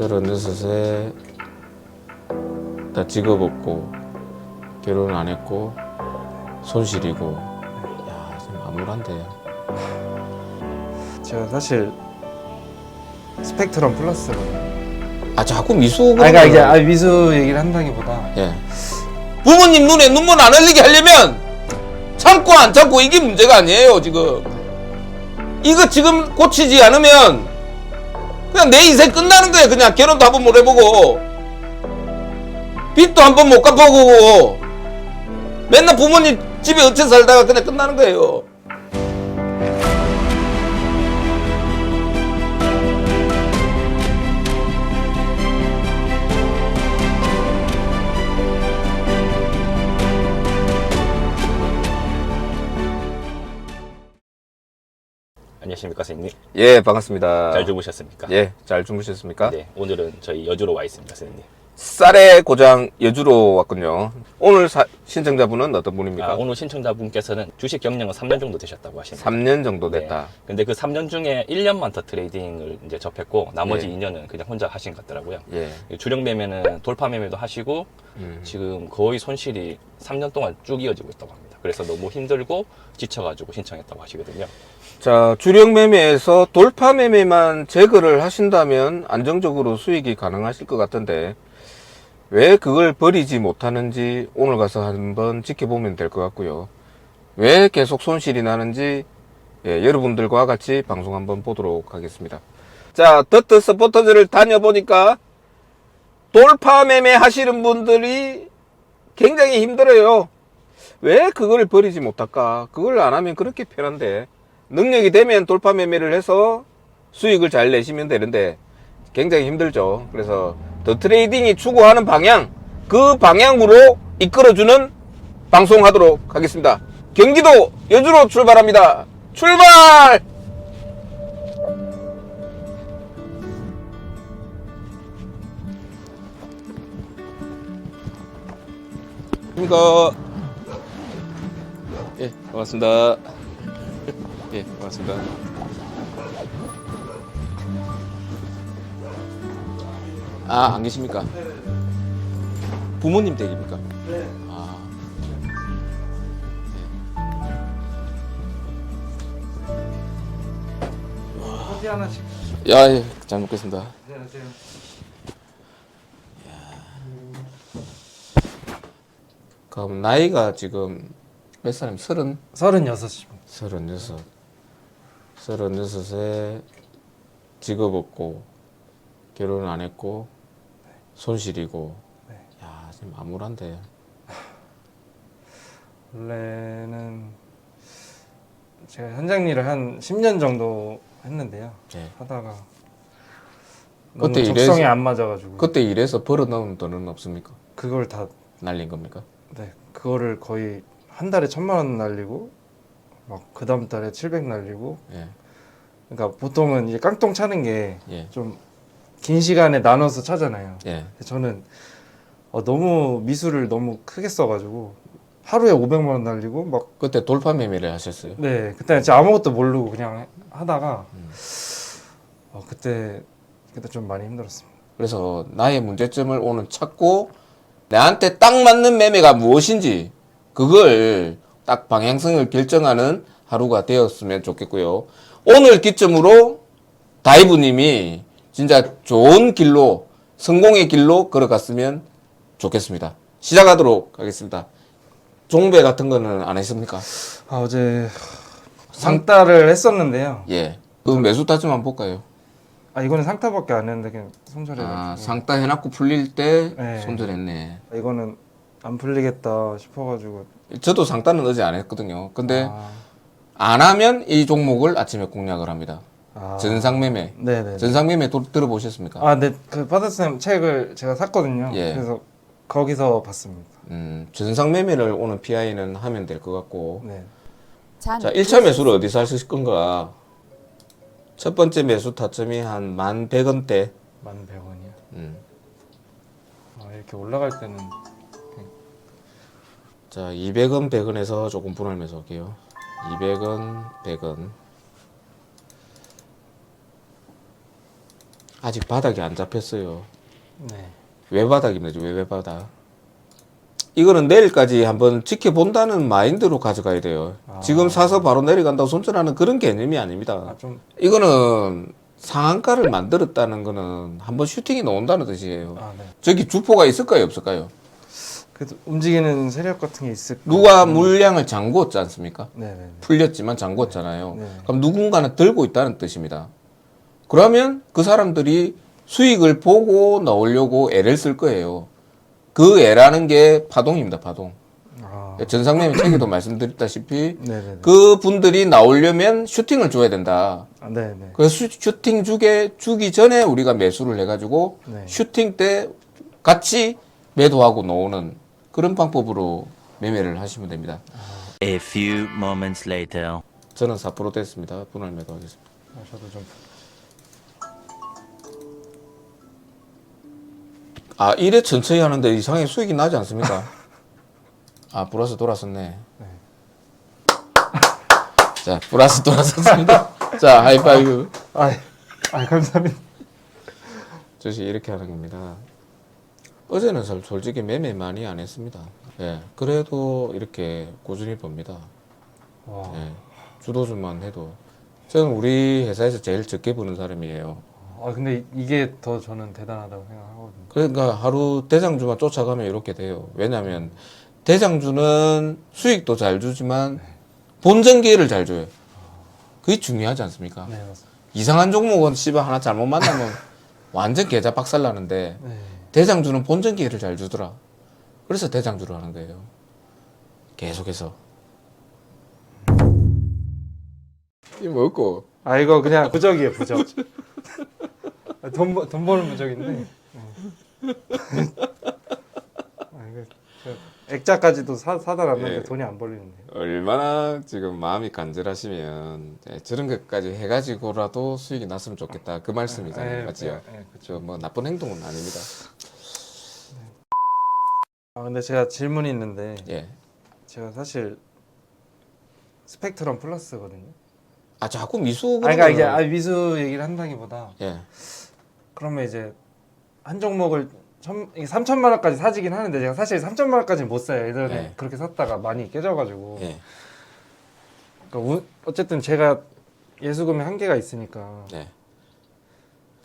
36에 다 직업 없고 결혼 안 했고 손실이고. 야 지금 암울한데. 제가 사실 스펙트럼 플러스거든요. 아 자꾸 아, 그러니까 이게 아, 미수 얘기를 한다기보다. 예. 부모님 눈에 눈물 안 흘리게 하려면 참고 안 참고 이게 문제가 아니에요 지금. 이거 지금 고치지 않으면 그냥 내 인생 끝나는 거예요 그냥 결혼도 한 번 못 해보고. 빚도 한 번 못 갚아보고. 맨날 부모님 집에 어째 살다가 그냥 끝나는 거예요 안녕하십니까 선생님 예 반갑습니다 잘 주무셨습니까? 예 잘 주무셨습니까? 네 오늘은 저희 여주로 와 있습니다 선생님 쌀의 고장 여주로 왔군요 오늘 사- 신청자분은 어떤 분입니까? 아, 오늘 신청자분께서는 주식 경력은 3년 정도 되셨다고 하십니다 3년 정도 네. 됐다 근데 그 3년 중에 1년만 더 트레이딩을 이제 접했고 나머지 예. 2년은 그냥 혼자 하신 것 같더라고요 예 주력 매매는 돌파 매매도 하시고 음. 지금 거의 손실이 3년 동안 쭉 이어지고 있다고 합니다 그래서 너무 힘들고 지쳐가지고 신청했다고 하시거든요 자, 주력 매매에서 돌파 매매만 제거를 하신다면 안정적으로 수익이 가능하실 것 같은데 왜 그걸 버리지 못하는지 오늘 가서 한번 지켜보면 될 것 같고요. 왜 계속 손실이 나는지 예, 여러분들과 같이 방송 한번 보도록 하겠습니다. 자, 더트 서포터즈를 다녀보니까 돌파 매매 하시는 분들이 굉장히 힘들어요. 왜 그걸 버리지 못할까? 그걸 안 하면 그렇게 편한데 능력이 되면 돌파 매매를 해서 수익을 잘 내시면 되는데 굉장히 힘들죠. 그래서 더 트레이딩이 추구하는 방향 그 방향으로 이끌어주는 방송하도록 하겠습니다. 경기도 여주로 출발합니다. 출발! 안녕하십니까. 예, 반갑습니다. 예, 반갑습니다. 아, 안 계십니까? 부모님 댁입니까? 네. 아. 커피 하나씩. 네. 야, 예, 잘 먹겠습니다. 안녕하세요. 그럼 나이가 지금 몇 살이면 서른? 서른여섯입니다. 서른여섯. 서른여섯에 직업 없고 결혼 안 했고 손실이고. 네. 야, 지금 암울한데. 원래는 제가 현장 일을 한 10년 정도 했는데요. 예. 하다가 너무 그때 적성이 일해서- 안 맞아가지고 그때 일해서 벌어 넣은 돈은 없습니까? 그걸 다 날린 겁니까? 네, 그거를 거의 한 달에 천만 원 날리고 막 그 다음 달에 700 날리고 예. 그러니까 보통은 이제 깡통 차는 게좀긴 예. 시간에 나눠서 차잖아요. 예. 저는 어, 너무 미수를 너무 크게 써가지고 하루에 500만 원 날리고 막 그때 돌파 매매를 하셨어요. 네, 그때 진짜 아무것도 모르고 그냥 하다가 음. 어, 그때 그때 좀 많이 힘들었습니다. 그래서 나의 문제점을 오늘 찾고 나한테 딱 맞는 매매가 무엇인지 그걸 딱 방향성을 결정하는 하루가 되었으면 좋겠고요. 오늘 기점으로 다이브님이 진짜 좋은 길로 성공의 길로 걸어갔으면 좋겠습니다. 시작하도록 하겠습니다. 종배 같은 거는 안 했습니까? 아, 어제 상따를 했었는데요. 예. 그 매수 타점 한번 볼까요? 아 이거는 상따밖에 안 했는데 그냥 손절해가지고 아, 상따 해놨고 풀릴 때 네. 손절했네. 이거는 안 풀리겠다 싶어가지고 저도 상따는 어제 안 했거든요. 근데 아, 안 하면 이 종목을 아침에 공략을 합니다. 아, 전상매매. 네네. 전상매매 도- 들어보셨습니까? 아, 네, 그 파더쌤 책을 제가 샀거든요. 예. 그래서 거기서 봤습니다. 음, 전상매매를 오늘 PI는 하면 될 것 같고. 네. 자, 1차 매수를 어디서 하실 건가? 첫 번째 매수 타점이 한 1100원대. 만 100원이요. 음. 아, 이렇게 올라갈 때는 자, 200원, 100원에서 조금 분할 매수할게요. 200원, 100원. 아직 바닥이 안 잡혔어요. 네. 외바닥입니다. 외외바닥. 이거는 내일까지 한번 지켜본다는 마인드로 가져가야 돼요. 아. 지금 사서 바로 내려간다고 손절하는 그런 개념이 아닙니다. 아, 좀, 이거는 상한가를 만들었다는 거는 한번 슈팅이 나온다는 뜻이에요. 아, 네. 저기 주포가 있을까요, 없을까요? 그래도 움직이는 세력 같은 게 있을 누가 물량을 잠궜지 않습니까? 네네네. 풀렸지만 잠궜잖아요. 네. 그럼 누군가는 들고 있다는 뜻입니다. 그러면 그 사람들이 수익을 보고 나오려고 애를 쓸 거예요. 그 애라는 게 파동입니다, 파동. 아, 전상매매 책에도 말씀드렸다시피 네네네. 그 분들이 나오려면 슈팅을 줘야 된다. 아, 네네. 그 슈, 슈팅 주게 주기 전에 우리가 매수를 해가지고 네. 슈팅 때 같이 매도하고 나오는 그런 방법으로 매매를 하시면 됩니다. A few moments later. 저는 4% 됐습니다. 분할 매도하겠습니다. 아, 저도 좀. 아, 이래 천천히 하는데 이상하게 수익이 나지 않습니까? 아, 플러스 돌았었네. 자, 플러스 돌았었습니다. 자, 하이파이브. 아, 아 감사합니다. 저시 이렇게 하는 겁니다. 어제는 솔- 솔직히 매매 많이 안 했습니다. 예. 그래도 이렇게 꾸준히 봅니다. 와. 예. 주도주만 해도. 저는 우리 회사에서 제일 적게 버는 사람이에요. 아, 근데 이게 더 저는 대단하다고 생각하거든요. 그러니까 하루 대장주만 쫓아가면 이렇게 돼요. 왜냐하면 대장주는 수익도 잘 주지만 본전 기회를 잘 줘요. 그게 중요하지 않습니까? 네, 맞습니다. 이상한 종목은 씨발 하나 잘못 만나면 완전 계좌 박살 나는데 네. 대장주는 본전 기회를 잘 주더라. 그래서 대장주로 하는 거예요. 계속해서. 이 먹고 아, 이거 그냥 부적이에요, 부적. 아, 돈, 버- 돈 버는 부적인데. 네. 아, 이거 저 액자까지도 사, 사다 놨는데 예. 돈이 안 벌리는데. 얼마나 지금 마음이 간절하시면 예, 저런 것까지 해가지고라도 수익이 났으면 좋겠다 그 말씀이잖아요, 예, 맞지요? 예, 예, 그렇죠. 뭐 나쁜 행동은 아닙니다. 아, 근데 제가 질문이 있는데, 예. 제가 사실 스펙트럼 플러스거든요. 아 자꾸 미수. 아, 그러니까 이게 아, 미수 얘기를 한다기보다 예. 그러면 이제 한 종목을 천, 이게 3천만 원까지 사지긴 하는데 제가 사실 3천만 원까지는 못 사요. 예전에 네. 그렇게 샀다가 많이 깨져가지고. 예. 그러니까 우- 어쨌든 제가 예수금의 한계가 있으니까 예.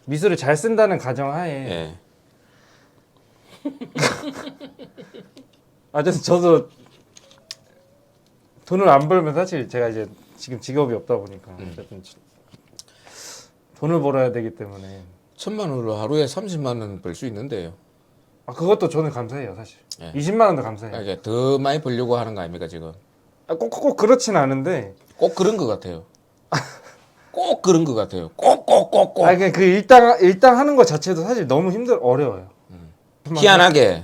미술을 잘 쓴다는 가정하에 예. 아, 어쨌든 저도 돈을 안 벌면 사실 제가 이제 지금 직업이 없다 보니까 음. 어쨌든 지- 돈을 벌어야 되기 때문에 천만 원으로 하루에 30만 원 벌 수 있는데요. 아 그것도 저는 감사해요 사실 예. 20만 원도 감사해요 그러니까 더 많이 벌려고 하는 거 아닙니까 지금? 아, 꼭, 꼭 그렇진 않은데 꼭 그런 것 같아요. 꼭 그런 것 같아요. 꼭 꼭 꼭 꼭. 아 그냥 그 일당 일당 하는 것 자체도 사실 너무 힘들 어려워요 희한하게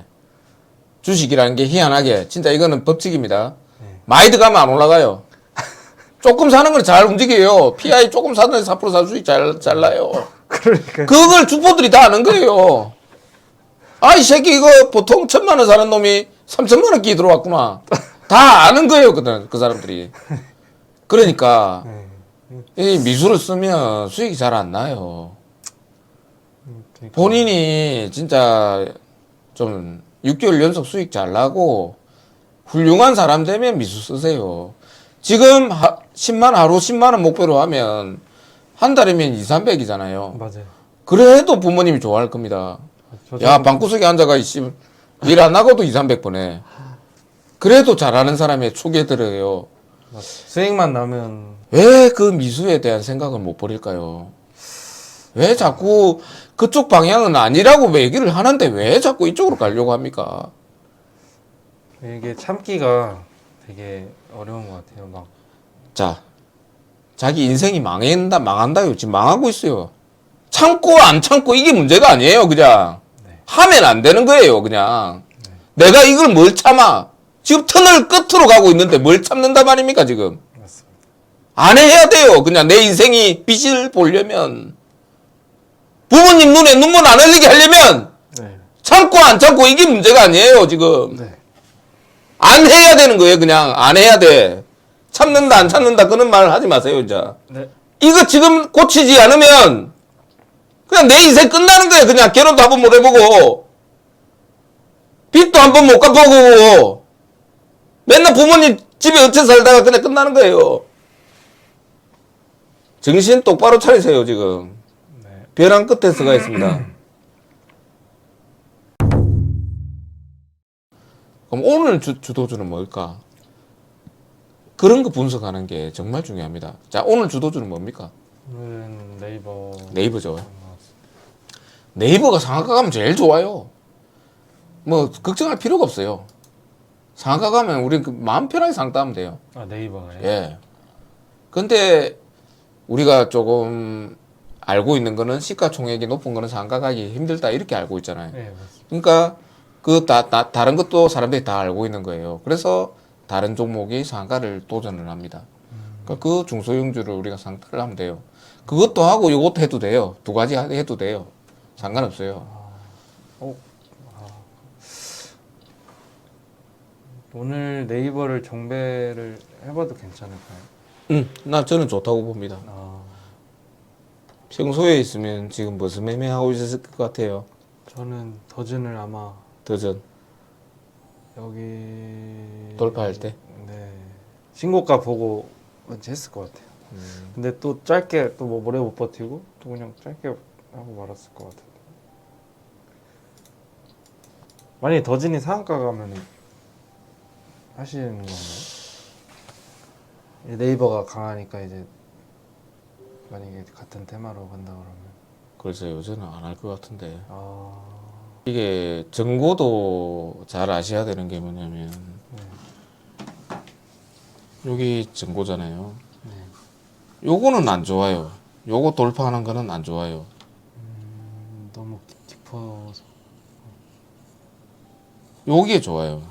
주식이라는 게 희한하게 진짜 이거는 법칙입니다. 네. 많이 들어가면 안 올라가요. 조금 사는 건 잘 움직여요. PI 조금 사는 4%살 수익 잘, 잘 나요. 그러니까 그걸 주포들이 다 아는 거예요. 아, 이 새끼 이거 보통 천만 원 사는 놈이 3천만 원 끼 들어왔구나. 다 아는 거예요, 그, 그 사람들이. 그러니까 네. 이 미술을 쓰면 수익이 잘 안 나요. 그러니까 본인이 진짜 좀 6개월 연속 수익 잘 나고 훌륭한 사람 되면 미수 쓰세요. 지금 하, 10만 하루 10만 원 목표로 하면 한 달이면 2, 300이잖아요. 맞아요 그래도 부모님이 좋아할 겁니다. 야, 방구석에 앉아가 이씨 일 안 하고도 2, 300번에. 그래도 잘하는 사람의 축에 들어요. 맞- 수익만 나면 왜 그 미수에 대한 생각을 못 버릴까요? 왜 자꾸 그쪽 방향은 아니라고 얘기를 하는데 왜 자꾸 이쪽으로 가려고 합니까? 이게 참기가 되게 어려운 것 같아요 막 자, 자기 인생이 망한다, 망한다요. 지금 망하고 있어요. 참고 안 참고 이게 문제가 아니에요, 그냥. 네. 하면 안 되는 거예요, 그냥. 내가 이걸 뭘 참아? 지금 터널 끝으로 가고 있는데 뭘 참는다 말입니까, 지금? 맞습니다 안 해야 돼요. 그냥 내 인생이 빛을 보려면. 부모님 눈에 눈물 안 흘리게 하려면 네. 참고 안 참고 이게 문제가 아니에요, 지금. 네. 안 해야 되는 거예요, 그냥. 안 해야 돼. 참는다, 안 참는다, 그런 말 하지 마세요, 이제. 네. 이거 지금 고치지 않으면 그냥 내 인생 끝나는 거예요. 그냥 결혼도 한 번 못 해보고 빚도 한 번 못 갚아보고 맨날 부모님 집에 어째 살다가 그냥 끝나는 거예요. 정신 똑바로 차리세요 지금. 네. 벼랑 끝에 서가 있습니다. 그럼 오늘 주, 주도주는 뭘까? 그런 거 분석하는 게 정말 중요합니다. 자, 오늘 주도주는 뭡니까? 오늘은 네이버 네이버죠. 네이버가 상한가 가면 제일 좋아요. 뭐 걱정할 필요가 없어요. 상한가 가면 우리 그 마음 편하게 상담하면 돼요. 아 네이버가요? 예. 근데 우리가 조금 알고 있는 거는 시가총액이 높은 거는 상가 가기 힘들다 이렇게 알고 있잖아요. 네. 그러니까 그 다, 다, 다른 것도 사람들이 다 알고 있는 거예요. 그래서 다른 종목이 상가를 도전을 합니다. 그러니까 그 중소형주를 우리가 상가를 하면 돼요. 그것도 하고 이것도 해도 돼요. 두 가지 해도 돼요. 상관없어요. 오늘 네이버를 정배를 해봐도 괜찮을까요? 응, 나 저는 좋다고 봅니다. 아 평소에 있으면 지금 무슨 매매 하고 있었을 것 같아요. 저는 더즌을 아마 더전 여기 돌파할 때. 네 신고가 보고 왠지 했을 것 같아요. 음. 근데 또 짧게 또 뭐 오래 못 버티고 또 그냥 짧게 하고 말았을 것 같은데. 만약에 더진이 상한가 가면 하시는 건가요? 이 네이버가 강하니까 이제 만약에 같은 테마로 간다 그러면 그래서 요새는 안 할 것 같은데. 아 이게 정보도 잘 아셔야 되는 게 뭐냐면 여기 정보잖아요. 네. 요거는 안 좋아요. 요거 돌파하는 거는 안 좋아요. 음, 너무 깊어서 요게 좋아요.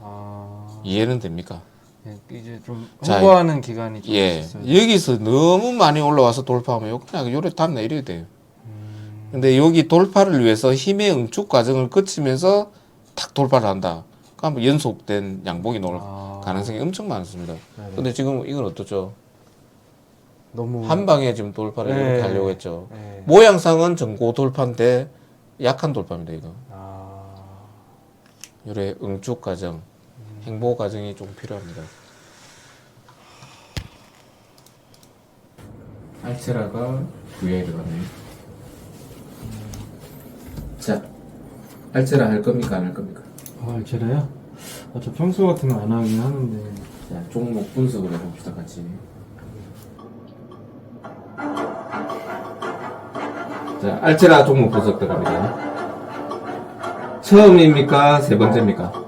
아 이해는 됩니까? 예, 이제 좀 자, 홍보하는 기간이 좀 예. 있어요. 여기서 너무 많이 올라와서 돌파하면 요 그냥 요래 다음날 이래야 돼요. 음, 근데 여기 돌파를 위해서 힘의 응축 과정을 거치면서 탁 돌파를 한다. 그럼 연속된 양봉이 나올 아. 가능성이 엄청 많습니다. 네네. 근데 지금 이건 어떻죠? 너무 한 방에 지금 돌파를 네. 이렇게 하려고 했죠. 예. 모양상은 전고 돌파인데 약한 돌파입니다, 이거. 아 요래 응축 과정, 행보 과정이 좀 필요합니다. 알체라가 VI 들어갔네. 자, 알체라 할 겁니까, 안 할 겁니까? 아, 제가요? 아, 저 평소 같으면 안 하긴 하는데. 자, 종목 분석을 해봅시다, 같이. 자, 알체라 종목 분석 들어갑니다. 처음입니까? 세 번째입니까?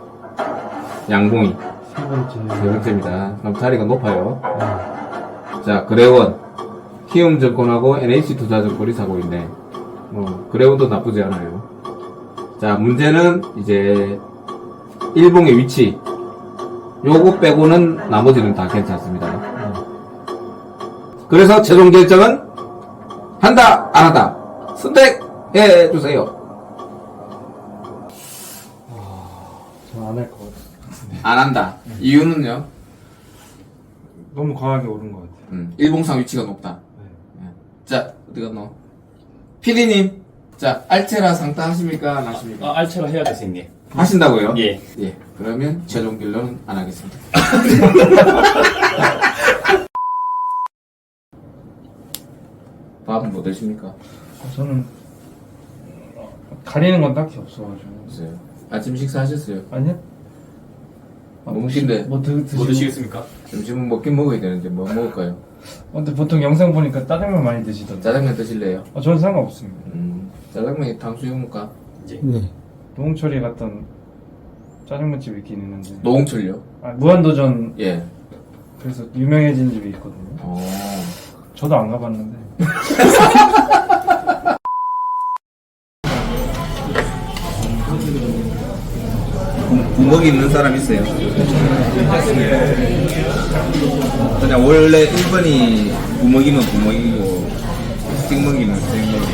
양봉이. 세 번째. 세 번째입니다. 그럼 자리가 높아요. 네. 자, 그래원. 키움 증권하고 NH투자증권이 사고 있네. 뭐, 그래원도 나쁘지 않아요. 자, 문제는 이제, 일봉의 위치. 요거 빼고는 나머지는 다 괜찮습니다. 그래서 최종 결정은 한다, 안 한다. 선택해 주세요. 안 한다. 이유는요? 너무 과하게 오른 것 같아요. 음, 일봉상 위치가 높다. 네. 자, 어디 갔노? 피디님, 자, 알체라 상담 하십니까? 안 하십니까? 아, 알체로 해야 돼, 선생님. 하신다고요? 예. 예. 그러면 최종 결론은 안 하겠습니다. 밥은 뭐 드십니까? 아, 저는 가리는 건 딱히 없어가지고. 없어요. 아침 식사 하셨어요? 아니요? 아, 뭐 먹긴데? 뭐 드, 드시고. 뭐 드시겠습니까? 점심은 먹긴 먹어야 되는데 뭐 먹을까요? 어, 근데 보통 영상 보니까 짜장면 많이 드시던데. 짜장면 드실래요? 아, 저는 상관없습니다. 음, 짜장면이 탕수육입니까? 네. 노홍철이 갔던 짜장면집 있긴 있는데. 노홍철요? 아, 무한도전 예. 그래서 유명해진 집이 있거든요. 어. 저도 안 가봤는데. 구멍이 있는 사람 있어요? 그냥 원래 1번이 구멍이면 구멍이고 찍먹이면 찍먹이?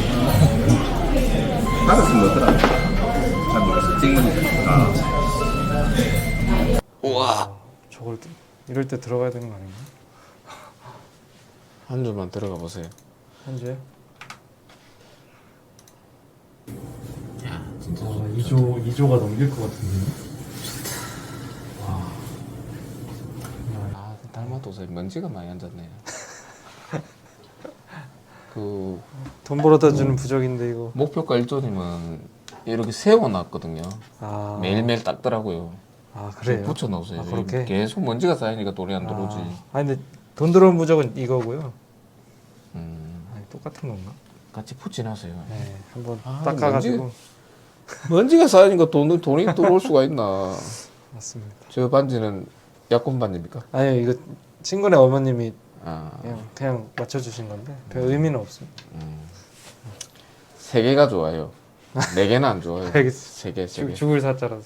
잘 모르겠어 찍먹이 아. 우와. 저걸 또- 이럴 때 들어가야 되는 거 아닌가? 한 줄만 들어가 보세요. 현재 야, 진짜. 와 2조 2조가 넘길 것 같은데. 와. 아, 닮아도서 먼지가 많이 앉았네. 그 돈 벌어다 주는 부적인데 이거. 목표가 일조님은 이렇게 세워놨거든요. 아 매일매일 닦더라고요. 아 그래요. 붙여 놓으세요. 아, 그렇게? 계속 먼지가 쌓이니까 돌이 안 들어오지. 아, 아니 근데 돈 들어온 부적은 이거고요. 음, 아니, 똑같은 건가? 같이 푸진하세요. 네, 한번 아, 닦아가지고 먼지가 쌓이니까 돈, 돈이 들어올 수가 있나. 맞습니다. 저 반지는 약혼 반지입니까? 아니 이거 친구네 어머님이 아, 그냥 그냥 맞춰주신 건데 별 의미는 없습니다. 세 개가 좋아요. 네 개는 안 좋아요. 알겠습니다. 세 개, 세 죽, 개. 죽을 사자라서.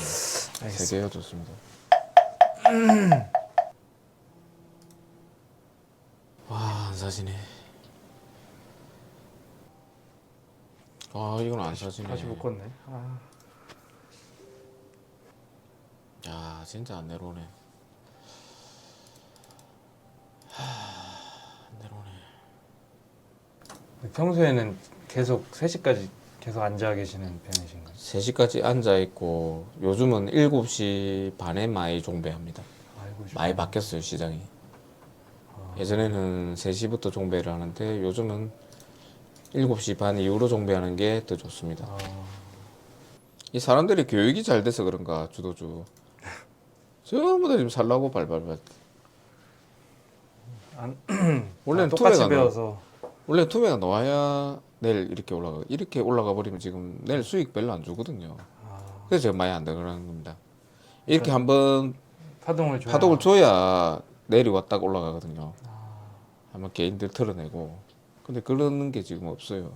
세 알겠습니다. 개가 좋습니다. 와, 안 사지네. 아, 이건 안 사지네. 다시 못 걷네. 아, 야, 진짜 안 내려오네. 하, 안 내려오네. 평소에는 계속 3시까지 계속 앉아 계시는 편이신가요? 3시까지 앉아 있고 요즘은 7시 반에 많이 종배합니다. 많이 바뀌었어요, 시장이. 예전에는 3시부터 종배를 하는데 요즘은 7시 반 이후로 종배하는 게 더 좋습니다. 아, 이 사람들이 교육이 잘 돼서 그런가 주도주 전부 다 지금 살라고 발발발 안, 원래는 아, 똑같이 투매가 나, 배워서. 원래 투매가 나와야 내일 이렇게 올라가 이렇게 올라가 버리면 지금 내일 수익 별로 안 주거든요. 아, 그래서 제가 많이 안 되는 겁니다. 이렇게 한번 파동을 줘야. 파동을 줘야 내일이 왔다가 올라가거든요. 아, 한번 개인들 털어내고. 근데 그러는 게 지금 없어요.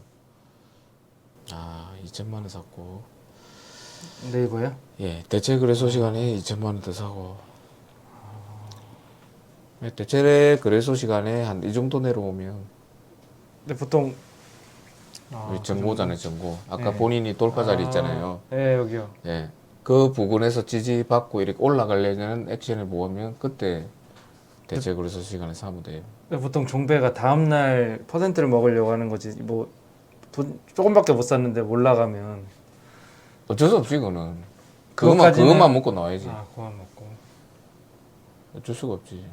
아 2천만 원 샀고. 네이버요? 예, 대체 거래소 시간에 2천만 원 더 사고. 예, 대체 거래소 시간에 한 이 정도 내려오면 근데 보통 아, 우리 정보잖아요, 정보. 아까 네. 본인이 돌파 자리 아, 있잖아요. 네 여기요. 예, 그 부근에서 지지 받고 이렇게 올라가려는 액션을 모으면 그때 대체 거래소 시간에 사면 돼요. 근데 보통 종배가 다음 날 퍼센트를 먹으려고 하는 거지 뭐 돈 조금밖에 못 샀는데 올라가면 어쩔 수 없지, 그거는. 그것만, 그것까지는- 그것만 먹고 나와야지. 아 그만 먹고. 어쩔 수가 없지.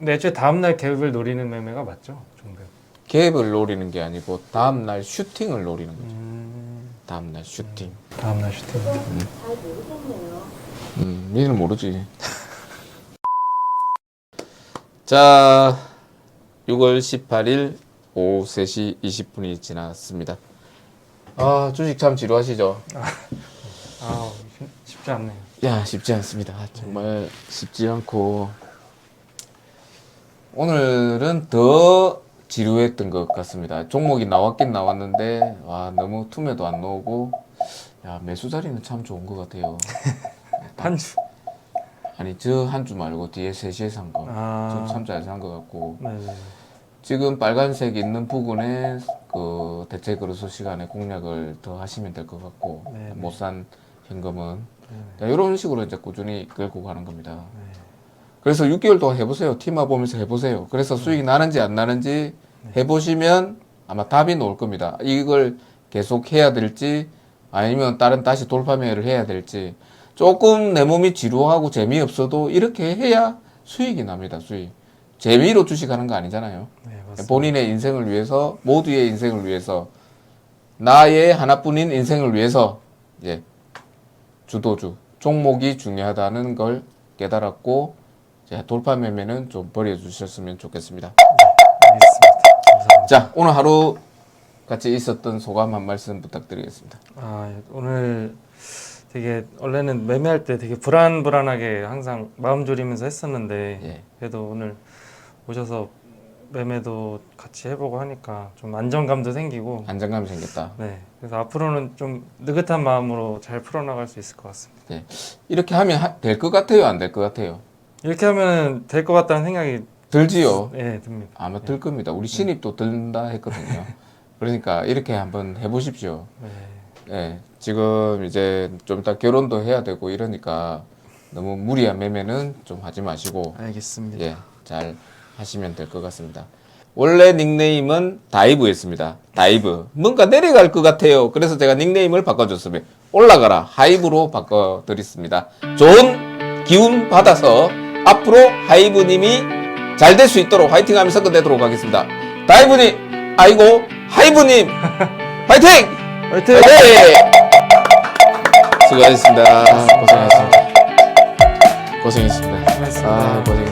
근데 애초에 다음 날 갭을 노리는 매매가 맞죠, 종배. 갭을 노리는 게 아니고 다음 날 슈팅을 노리는 거죠. 음, 다음 날 슈팅. 다음 날 슈팅. 음, 니는 모르지. 자, 6월 18일 오후 3시 20분이 지났습니다. 아, 주식 참 지루하시죠? 아 쉽지 않네요. 야, 쉽지 않습니다. 정말 쉽지 않고. 오늘은 더 지루했던 것 같습니다. 종목이 나왔긴 나왔는데, 와, 너무 투매도 안 나오고, 야, 매수 자리는 참 좋은 것 같아요. 한 주. 아니, 저 한 주 말고 뒤에 3시에 산 거. 아. 참잘 산 것 같고 네네. 지금 빨간색 있는 부분에 그 대체 거래소 시간에 공략을 더 하시면 될 것 같고 네네. 못산 현금은 네네. 이런 식으로 이제 꾸준히 끌고 가는 겁니다. 네. 그래서 6개월 동안 해보세요. 티마 보면서 해보세요. 그래서 수익이 나는지 안 나는지 해보시면 아마 답이 나올 겁니다. 이걸 계속 해야 될지 아니면 다른 다시 돌파 매매를 해야 될지 조금 내 몸이 지루하고 재미없어도 이렇게 해야 수익이 납니다. 수익. 재미로 주식하는 거 아니잖아요. 네. 본인의 인생을 위해서 모두의 인생을 위해서 나의 하나뿐인 인생을 위해서 이제 주도주 종목이 중요하다는 걸 깨달았고 돌파 매매는 좀 버려주셨으면 좋겠습니다. 알겠습니다. 감사합니다. 자 오늘 하루 같이 있었던 소감 한 말씀 부탁드리겠습니다. 아 오늘 되게 원래는 매매할 때 되게 불안불안하게 항상 마음 졸이면서 했었는데 예. 그래도 오늘 오셔서 매매도 같이 해보고 하니까 좀 안정감도 생기고 안정감이 생겼다. 네 그래서 앞으로는 좀 느긋한 마음으로 잘 풀어나갈 수 있을 것 같습니다. 예. 이렇게 하면 될 것 같아요, 안 될 것 같아요? 이렇게 하면 될 것 같다는 생각이 들지요. 네 듭니다. 아마 들 겁니다. 우리 신입도 든다 했거든요. 그러니까 이렇게 한번 해보십시오. 네. 예, 지금 이제 좀 이따 결혼도 해야 되고 이러니까 너무 무리한 매매는 좀 하지 마시고 알겠습니다. 예, 잘 하시면 될 것 같습니다. 원래 닉네임은 다이브였습니다. 다이브. 뭔가 내려갈 것 같아요. 그래서 제가 닉네임을 바꿔줬습니다. 올라가라. 하이브로 바꿔드렸습니다. 좋은 기운 받아서 앞으로 하이브님이 잘 될 수 있도록 화이팅 하면서 끝내도록 하겠습니다. 다이브님, 아이고, 하이브님, 화이팅! 화이팅! 화이팅! 수고하셨습니다. 고생하셨습니다. 고생했습니다. 고생했습니다. 아, 고생했습니다.